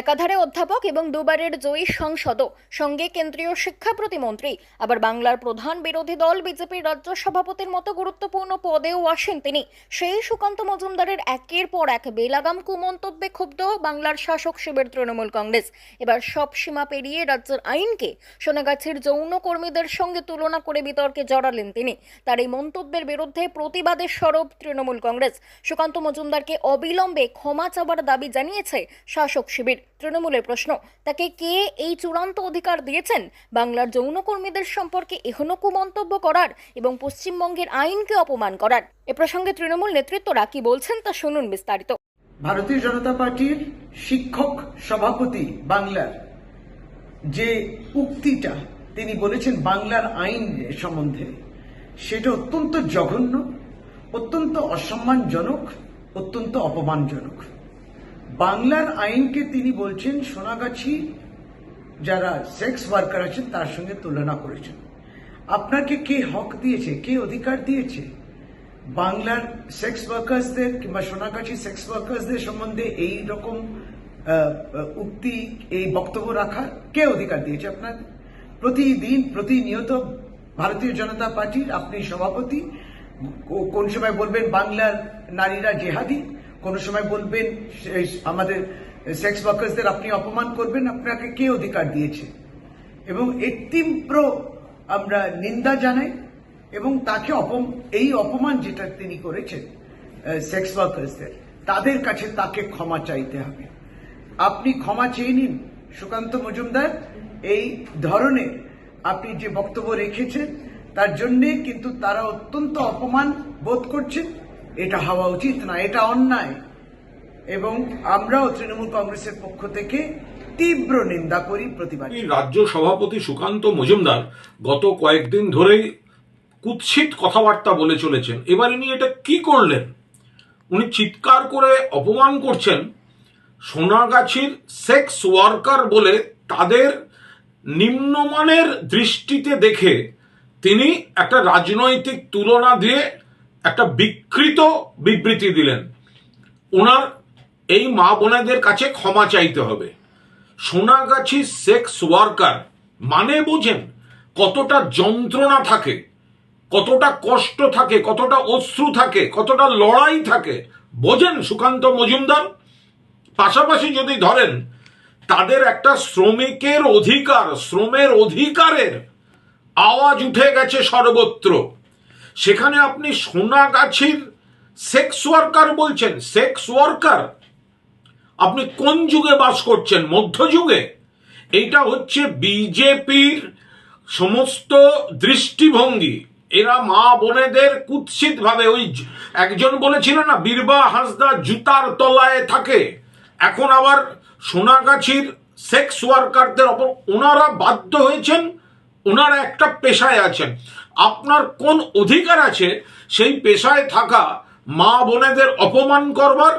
একাধারে অধ্যাপক এবং দুবারের জয়ী সংসদও সঙ্গে কেন্দ্রীয় শিক্ষা প্রতিমন্ত্রী। আবার বাংলার প্রধান বিরোধী দল বিজেপির রাজ্য সভাপতির মতো গুরুত্বপূর্ণ পদেও আসেন তিনি। সেই সুকান্ত মজুমদারের একের পর এক বেলাগাম কুমন্তব্যে ক্ষুব্ধ বাংলার শাসক শিবির তৃণমূল কংগ্রেস। এবার সব সীমা পেরিয়ে রাজ্যের আইনকে সোনাগাছির যৌন কর্মীদের সঙ্গে তুলনা করে বিতর্কে জড়ালেন তিনি। তার এই মন্তব্যের বিরুদ্ধে প্রতিবাদের সরব তৃণমূল কংগ্রেস। সুকান্ত মজুমদারকে অবিলম্বে ক্ষমা চাওয়ার দাবি জানিয়েছে শাসক শিবির। তৃণমূলের প্রশ্ন। তাকে কে এই চূড়ান্ত অধিকার দিয়েছেন? বাংলার যৌনকর্মীদের সম্পর্কে এখনও কুমন্তব্য করার এবং পশ্চিমবঙ্গের আইনকে অপমান করার। এ প্রসঙ্গে তৃণমূল নেতৃত্বরা কি বলছেন তা শুনুন বিস্তারিত। ভারতীয় জনতা পার্টির শিক্ষক সভাপতি বাংলার যে উক্তিটা তিনি বলেছেন বাংলার আইন সম্বন্ধে, সেটা অত্যন্ত জঘন্য, অত্যন্ত অসম্মানজনক, অত্যন্ত অপমানজনক। বাংলার আইনকে তিনি বলছেন, সোনাগাছি যারা সেক্স ওয়ার্কার আছেন, তার সঙ্গে তুলনা করেছেন। আপনাকে কে হক দিয়েছে? কে অধিকার দিয়েছে? বাংলার সেক্স ওয়ার্কার্সদের কিংবা সোনাগাছি সেক্স ওয়ার্কার্সদের সম্বন্ধে এই রকম উক্তি, এই বক্তব্য রাখার কে অধিকার দিয়েছে আপনার? প্রতিদিন প্রতিনিয়ত ভারতীয় জনতা পার্টির আপনি সভাপতি কোন সময় বলবেন, বাংলার নারীরা জেহাদি কোন সময় বলবেন আমাদের সেক্স ওয়ার্কার্সদের আপনি অপমান করবেন, আপনাকে কে অধিকার দিয়েছে? এবং এর তীব্র আমরা নিন্দা জানাই এবং তাকে অপম, এই অপমান যেটা তিনি করেছেন সেক্স ওয়ার্কার্সদের তাদের কাছে তাকে ক্ষমা চাইতে হবে। আপনি ক্ষমা চেয়ে নিন, সুকান্ত মজুমদার, এই ধরনের আপনি যে বক্তব্য রেখেছেন, তার জন্যে কিন্তু তারা অত্যন্ত অপমান বোধ করছেন। এটা হওয়া উচিত না এটা অন্যায়। এবং আমরাও তৃণমূল কংগ্রেসের পক্ষ থেকে তীব্র নিন্দা করি প্রতিবাদ রাজ্য সভাপতি সুকান্ত মজুমদার গত কয়েকদিন ধরেই কুৎসিত কথাবার্তা বলে চলেছেন। এবারে নিয়ে এটা কি করলেন? উনি চিৎকার করে অপমান করছেন সোনাগাছির সেক্স ওয়ার্কার বলে তাদের নিম্নমানের দৃষ্টিতে দেখে তিনি একটা রাজনৈতিক তুলনা দিয়ে একটা বিকৃত বিবৃতি দিলেন। ওনার এই মা বোনেদের কাছে ক্ষমা চাইতে হবে। সোনাগাছি সেক্স ওয়ার্কার মানে বোঝেন কতটা যন্ত্রণা থাকে, কতটা কষ্ট থাকে, কতটা অশ্রু থাকে, কতটা লড়াই থাকে। বোঝেন সুকান্ত মজুমদার? পাশাপাশি যদি ধরেন, তাদের একটা শ্রমিকের অধিকার, শ্রমের অধিকারের আওয়াজ উঠে গেছে সর্বত্র। সেখানে আপনি সোনাগাছির সেক্স ওয়ার্কার বলছেন সেক্স ওয়ার্কার আপনি কোন যুগে বাস করছেন? মধ্যযুগে এইটা হচ্ছে বিজেপির সমস্ত দৃষ্টিভঙ্গি। এরা মা বোনেদের কুৎসিত ভাবে ওই একজন বলেছিল না, বীরবা হাসদা জুতার তলায় থাকে। এখন আবার সোনাগাছির সেক্স ওয়ার্কারদের ওপর ওনারা বাধ্য হয়েছেন, ওনারা একটা পেশায় আছেন। আপনার কোন অধিকার আছে সেই পেশায় থাকা মা বোনেদের অপমান করবার?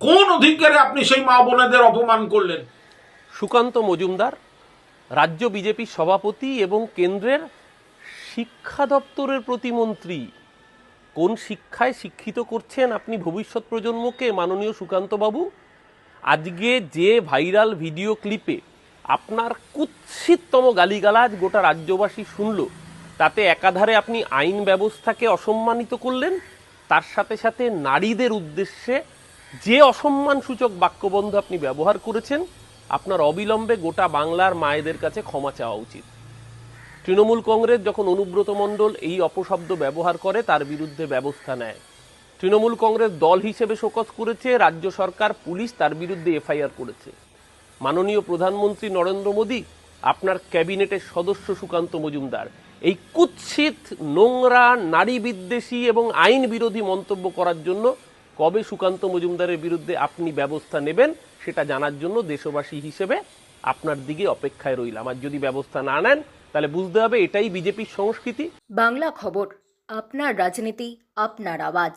কোন অধিকারে আপনি সেই মা বোনেদের অপমান করলেন? সুকান্ত মজুমদার, রাজ্য বিজেপির সভাপতি এবং কেন্দ্রের শিক্ষা দপ্তরের প্রতিমন্ত্রী। কোন শিক্ষায় শিক্ষিত করছেন আপনি ভবিষ্যৎ প্রজন্মকে? মাননীয় সুকান্তবাবু, আজকে যে ভাইরাল ভিডিও ক্লিপে আপনার কুৎসিততম গালিগালাজ গোটা রাজ্যবাসী শুনল তাতে একাধারে আপনি আইন ব্যবস্থাকে অসম্মানিত করলেন, তার সাথে সাথে নারীদের উদ্দেশ্যে যে অসম্মানসূচক বাক্যবন্ধ আপনি ব্যবহার করেছেন, আপনার অবিলম্বে গোটা বাংলার মায়েদের কাছে ক্ষমা চাওয়া উচিত। তৃণমূল কংগ্রেস যখন অনুব্রত মণ্ডল এই অপশব্দ ব্যবহার করে, তার বিরুদ্ধে ব্যবস্থা নেয়। তৃণমূল কংগ্রেস দল হিসেবে শোকজ করেছে, রাজ্য সরকার, পুলিশ তার বিরুদ্ধে এফআইআর করেছে। মাননীয় প্রধানমন্ত্রী নরেন্দ্র মোদী, আপনার ক্যাবিনেটের সদস্য সুকান্ত মজুমদার। এই কুৎসিত নোংরা, নারী বিদ্বেষী এবং আইন বিরোধী মন্তব্য করার জন্য কবে সুকান্ত মজুমদারের বিরুদ্ধে আপনি ব্যবস্থা নেবেন সেটা জানার জন্য দেশবাসী হিসেবে আপনার দিকে অপেক্ষায় রইলাম। আর যদি ব্যবস্থা না নেন, তাহলে বুঝতে হবে এটাই বিজেপির সংস্কৃতি। বাংলা খবর, আপনার রাজনীতি, আপনার আওয়াজ।